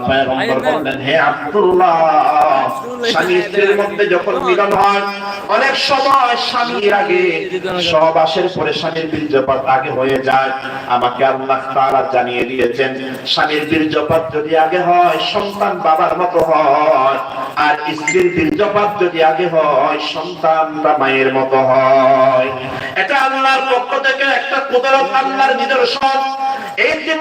পয়গম্বর বললেন হে আব্দুল্লাহ স্বামী স্ত্রীর মধ্যে যখন মিলন হয় অনেক সময় স্বামীর আগে সহবাসের পরে স্বামীর বীর্যপাত আগে হয়ে যায়। আমাকে আল্লাহ তাআলা জানিয়ে দিয়েছেন স্বামীর বীর্যপাত যদি আগে হয় সন্তান বাবার মতো হয়। আর স্ত্রীর বীর্যপাত যদি আগে হয় সন্তানটা মায়ের মতো হয়। এটা আল্লাহর পক্ষ থেকে একটা কুদরত আল্লাহর নিদর্শন। এই দিন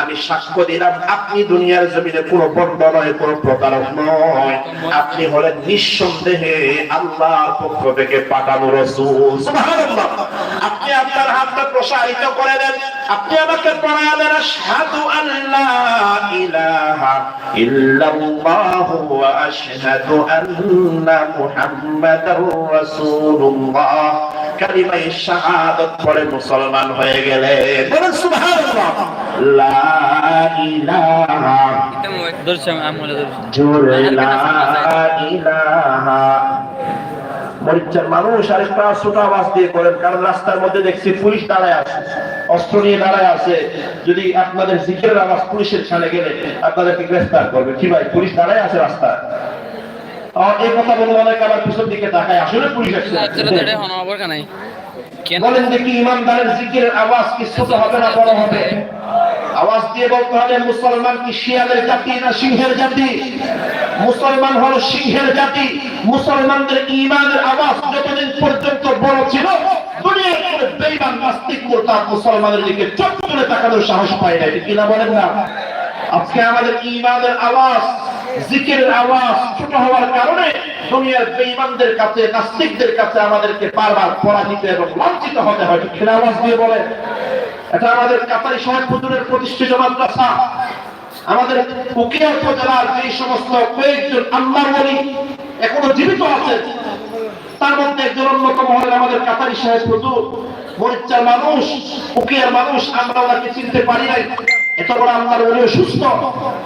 আমি সাক্ষ্য দিলাম, আপনি দুনিয়ার জমিনে কোনো বন্ধ নয়, কোনো প্রতারক নয়। আপনি হলেন নিঃসন্দেহে আল্লাহর পক্ষ থেকে পাঠানো রাসূল। আপনি আপনার হাতটা প্রসারিত করে দেন। আপনি আমাকে পড়ায়া আশহাদু আল্লা ইলাহা ইল্লাল্লাহ ওয়া আশহাদু আন্না মুহাম্মাদার রাসূলুল্লাহ কালিমায়ে শাহাদাত পড়ে মুসলমান হয়ে গেলেন বলেন সুবহানাল্লাহ। লা ইলাহা দর্শন আমলে দর্শন জোরে লা ইলাহা। মরিচার মানুষ আরেকটা ছোট আওয়াজ দিয়ে করেন কারণ রাস্তার মধ্যে দেখছি পুলিশ দাঁড়ায় আছে। অস্ত্র নিয়ে দাঁড়ায় আছে। যদি আপনাদের জিকের আওয়াজ পুলিশের সামনে গেলে আপনাদেরকে গ্রেফতার করবে। কি ভাই পুলিশ দাঁড়ায় আছে রাস্তায়? আর এই কথা অনেক আবার পিছন দিকে তাকায়। আসলে পুলিশ আসছে। বলেন দেখি ইমানদারের জিকিরের আওয়াজ কি ছোট হবে না বড় হবে? আওয়াজ দিয়ে বলতে হবে মুসলমান কি শিয়ালের জাতি না সিংহের জাতি? মুসলমান হলো সিংহের জাতি। মুসলমানদের ইমানের আওয়াজ যতদিন পর্যন্ত বড় ছিল নাস্তিক মুসলমানের দিকে চোখ তুলে তাকানোর সাহস পায় না কিনা বলেন না? আজকে আমাদের ইমানের আওয়াজ, জিকিরের আওয়াজ ছোট হওয়ার কারণে দুনিয়ার কাছে, নাস্তিকদের কাছে আমাদেরকে বারবার পরাজিত এবং লাঞ্ছিত হতে হয়, ঠিক আওয়াজ দিয়ে এটা আমাদের কাতারি প্রতিষ্ঠিত মাদ্রাসা। আমাদের উকিয়া উপজেলার যে সমস্ত কয়েকজন ওলি এখনও জীবিত আছে তার মধ্যে একজন অন্যতম হলেন আমাদের কাতারি সাহেব হুজুর। মরিচার মানুষ উকিয়ার মানুষ, আমরা ওনাকে চিনতে পারি নাই। এত বড় ওলি সুস্থ।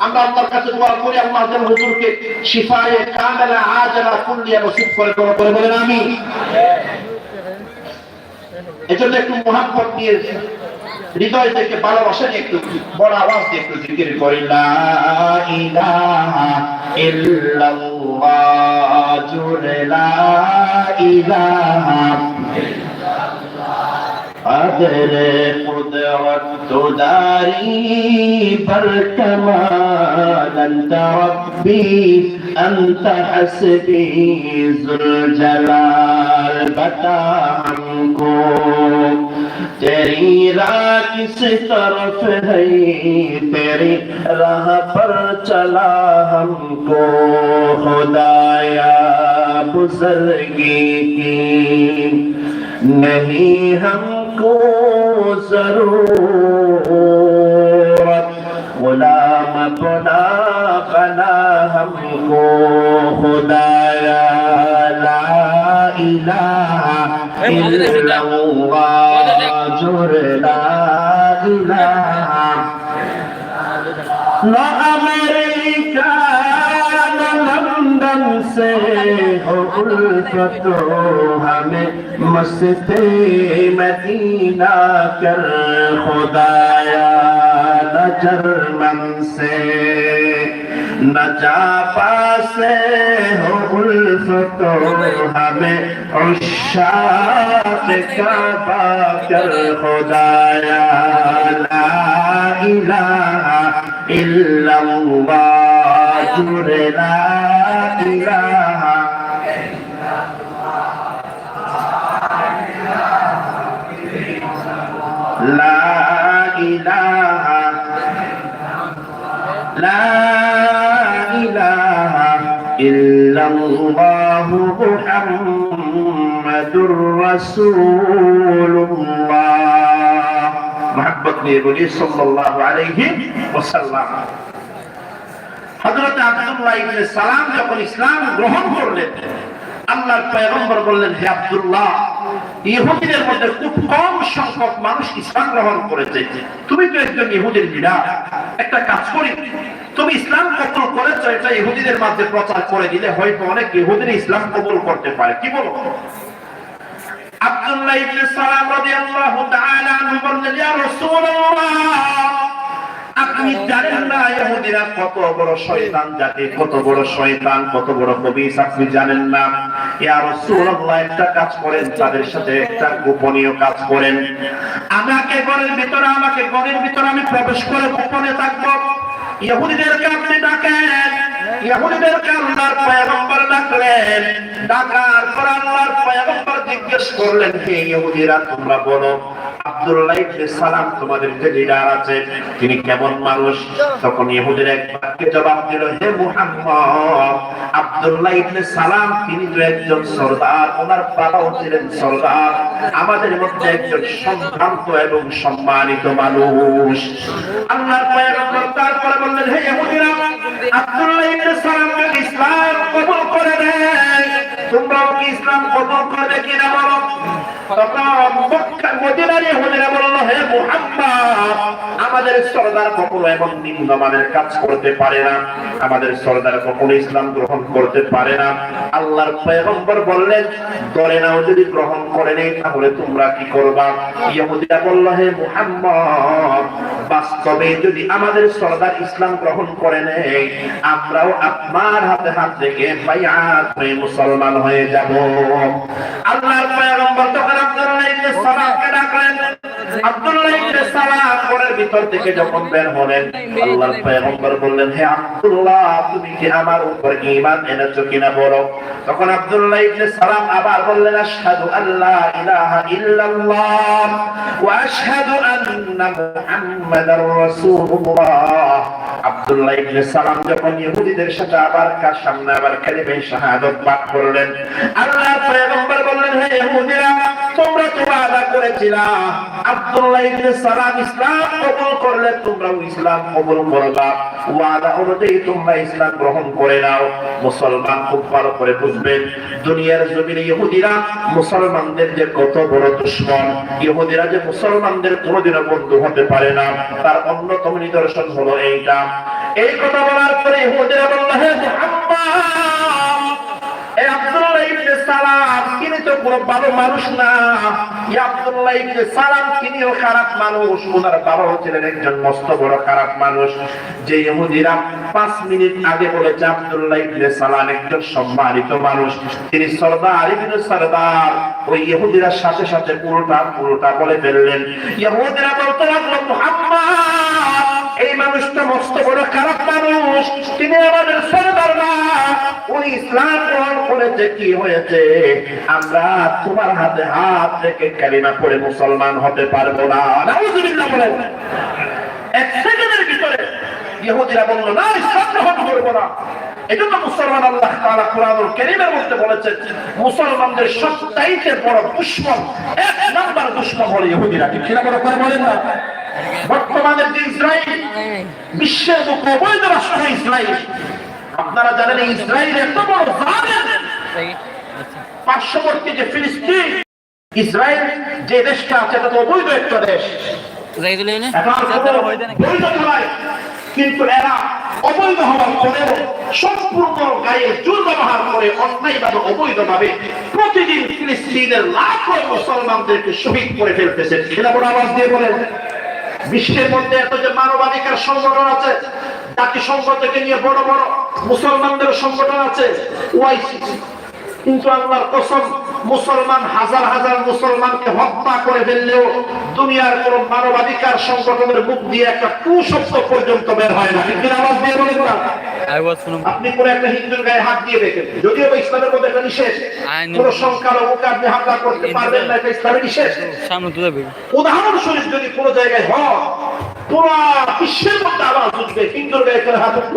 আমরা কাছে দোয়া করি, আল্লাহ যেন হুজুরকে শিফায়ে কামেলা কুল্লিয়া নসিব করে করে বলেন আমি একটু হৃদয় থেকে ভালোবাসা নিয়ে একটু বড় আওয়াজ দিয়ে একটু জিকির করি, লা ইলাহা ইল্লাল্লাহ رسول لا الہ قدر قدرت تداري بالكمال أنت ربي أنت حسبي ذو الجلال بتا ہم کو تیری راہ کس طرف ہے تیری راہ پر چلا ہم کو خدایا बुजुर्गी की नहीं हमको जरूरत गुलाम अपना बना हमको खुदाया ला इलाहा इल्लल्लाह जुर ला इलाहा न अमेरिका न लंदन से हो उल्फत हमें मस्ते मदीना कर खुदाया न जर्मन से न जापा से हो उल्फत हमें उशाक काबा कर खुदाया ला इलाहा इल्लल्लाह করে লা ইলাহা লা ইলাহা লা ইলাহা ইল্লাল্লাহ মুহাম্মাদুর রাসূলুল্লাহ محبت নিয়ে বলি সাল্লাল্লাহু আলাইহি ওয়াসাল্লাম আব্দুল্লাহ সালাম যখন ইসলাম গ্রহণ করলেন, আল্লাহর পয়গম্বর বললেন, হে আব্দুল্লাহ, ইহুদিদের মধ্যে খুব কম সংখ্যক মানুষ ইসলাম গ্রহণ করেছে। তুমি তো একজন ইহুদির লিডার একটা কাজ করি, তুমি ইসলাম কবুল করেছ, এটা ইহুদিদের মাঝে প্রচার করে দিলে হয়তো অনেক ইহুদির ইসলাম কবুল করতে পারে। কি বলো? আব্দুল্লাহ ইবনে সালাম রাদিয়াল্লাহু তাআলা বললেন, ইয়া রাসূলুল্লাহ আপনি জানেন না, ইহুদিরা কত বড় শয়তান জাতি, কত বড় শয়তান, কত বড় কবিস আপনি জানেন না। ইয়া রাসূলুল্লাহ, একটা কাজ করেন, তাদের সাথে একটা গোপনীয় কাজ করেন। আমাকে ঘরের ভিতরে, আমাকে ঘরের ভিতরে আমি প্রবেশ করে গোপনে থাকব। ইহুদিদেরকে আপনি ডাকেন, ইহুদিদেরকে আল্লাহর পয়গম্বর ডাকলেন। ডাকার পর আল্লাহর পয়গম্বর জিজ্ঞেস করলেন, হে ইহুদিরা, তোমরা বলো। তিনি কেমন মানুষ? তখন এক বাক্যে জবাব দিল, হে মুহাম্মদ, আব্দুল্লাহ ইবনে সালাম তিনি তো একজন সরদার, ওনার বাবাও ছিলেন সরদার। আমাদের মধ্যে একজন সম্ভ্রান্ত এবং সম্মানিত মানুষ। পয়গম্বর তারপরে বললেন, হে ইহুদিরা, আব্দুল্লাহ ইবনে সালাম ইসলাম কবুল করে তোমরাও কি ইসলাম কবুল করবে আমাদের সরদার না। ইসলাম গ্রহণ করে তাহলে তোমরা কি করবা? বলল, হে মুহাম্মদ, বাস্তবে যদি আমাদের সরদার ইসলাম গ্রহণ করে নেই, আমরাও আপনার হাতে হাত রেখে মুসলমান হয়ে যাব। পয়গম্বর তখন সালামকে ডাকলেন আব্দুল্লাহ ইবনে সালাম ঘরের ভিতর থেকে যখন বের হলেন, আল্লাহর পয়গম্বর বললেন, হে আব্দুল্লাহ, তুমি কি আমার উপর ঈমান এনেছো কিনা বলো? তখন আব্দুল্লাহ ইবনে সালাম আবার বললেন, আশহাদু আল্লা ইলাহা ইল্লাল্লাহ ওয়া আশহাদু আন্না মুহাম্মাদার রাসূলুল্লাহ। আব্দুল্লাহ ইবনে সালাম যখন ইহুদিদের সাথে আবার কার সামনে আবার কালিমে শাহাদাত পাঠ করলেন, আল্লাহর পয়গম্বর বললেন, হে ইহুদিরা তোমরা তো ওয়াদা করেছিলা। আব্দুল্লাহ ইবনে সালাম ইসলাম কবুল করলে তোমরাও ইসলাম কবুল করবা। ওয়াদা অনুযায়ী তোমরা ইসলাম গ্রহণ করে নাও। মুসলমান খুব ভালো করে বুঝবেন, দুনিয়ার জমিনে ইহুদিরা মুসলমানদের যে কত বড় দুশ্মন, ইহুদিরা যে মুসলমানদের কোনোদিনও বন্ধু হতে পারে না। তার অন্যতম নিদর্শন হলো এইটা। এই কথা বলার পরে ইহুদিরা মুহাম্মদ এই আব্দুল্লাহ ইবনে সালাম তিনি তো কোনো ভালো মানুষ না। আব্দুল্লাহ সালাম তিনিও খারাপ মানুষ, ওনার বাবাও ছিলেন একজন মস্ত বড় খারাপ মানুষ। যে ইহুদিরা পাঁচ মিনিট আগে বলেছে, আব্দুল্লাহ ইবনে সালাম একজন সম্মানিত মানুষ। তিনি সরদার, ইবনে সরদার। ওই ইহুদিরা সাথে সাথে উল্টা উল্টা বলে ফেললেন। ইহুদিরা বলতে লাগল, মুহাম্মদ! মানুষটা মস্ত বড় খারাপ মানুষ, তিনি আমাদের সরদার না। উনি ইসলাম গ্রহণ করেছে, কি হয়েছে? আমরা তোমার হাতে হাত রেখে কালিমা পড়ে মুসলমান হতে পারব না। এক সেকেন্ডের ভিতরে ইহুদিরা বলল, না মুসলমানদের সবচাইতে বড় দুশমন, এক নাম্বার দুশমন হলো ইহুদিরা। ঠিক কিনা করে বলেন না? বর্তমানে যে ইসরায়েল বিশ্বের মুখে অবৈধ রাষ্ট্র ইসরায়েল আপনারা জানেন ইসরায়েল এত বড় জালেম। পার্শ্ববর্তী যে ফিলিস্তিন ইসরায়েল যে দেশটা আছে এটা তো অবৈধ একটা দেশ। কিন্তু এরা অবৈধ হওয়ার পরেও সম্পূর্ণ গায়ে জোর ব্যবহার করে অন্যায়ভাবে অবৈধভাবে প্রতিদিন ফিলিস্তিনের লাখো মুসলমানদেরকে শহীদ করে ফেলতেছে। সেটা বড় আওয়াজ দিয়ে বলেন। বিশ্বের মধ্যে এত যে মানবাধিকার সংগঠন আছে, জাতিসংঘ থেকে নিয়ে বড় বড় মুসলমানদের সংগঠন আছে কিন্তু আল্লাহর কসম, মুসলমান হাজার হাজার মুসলমানকে হত্যা করে ফেললেও দুনিয়ার কোন মানবাধিকার সংগঠনের মুখ দিয়ে একটা কুশব্দ পর্যন্ত বের হয় না। কিন্তু আওয়াজ দিয়ে বলে না? আপনি কোন একটা হিন্দুর গায়ে হাত দিয়ে দেখেন। যদিও বা ইসলামের মধ্যে একটা নিষেধ কোন আপনি হামলা করতে পারবেন না এটা ইসলামের নিষেধ। সামনে তো যাবে উদাহরণস্বরূপ যদি কোনো জায়গায় হয় পুরা বিশ্বের মধ্যে আওয়াজ উঠবে হিন্দুর গায়ে কেন হাত উঠল?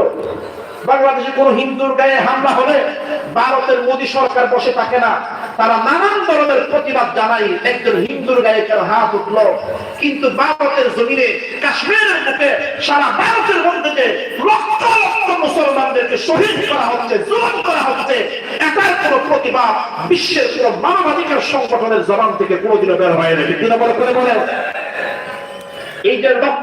বাংলাদেশে কোন হিন্দুর গায়ে হামলা হলে ভারতের মোদী সরকার বসে থাকে না। তারা নানান ধরনের প্রতিবাদ জানাই একজন হিন্দুর গায়ে কেন হাত উঠল? কিন্তু ভারতের জমিনে কাশ্মীরের বুকে, সারা ভারতের মধ্যে লক্ষ লক্ষ মুসলমানদেরকে শহীদ করা হচ্ছে, জুলুম করা হচ্ছে এটার কোন প্রতিবাদ বিশ্বের কোন মানবাধিকার সংগঠনের জবান থেকে কোনোদিনও বের হয় না বলে বলে এই যে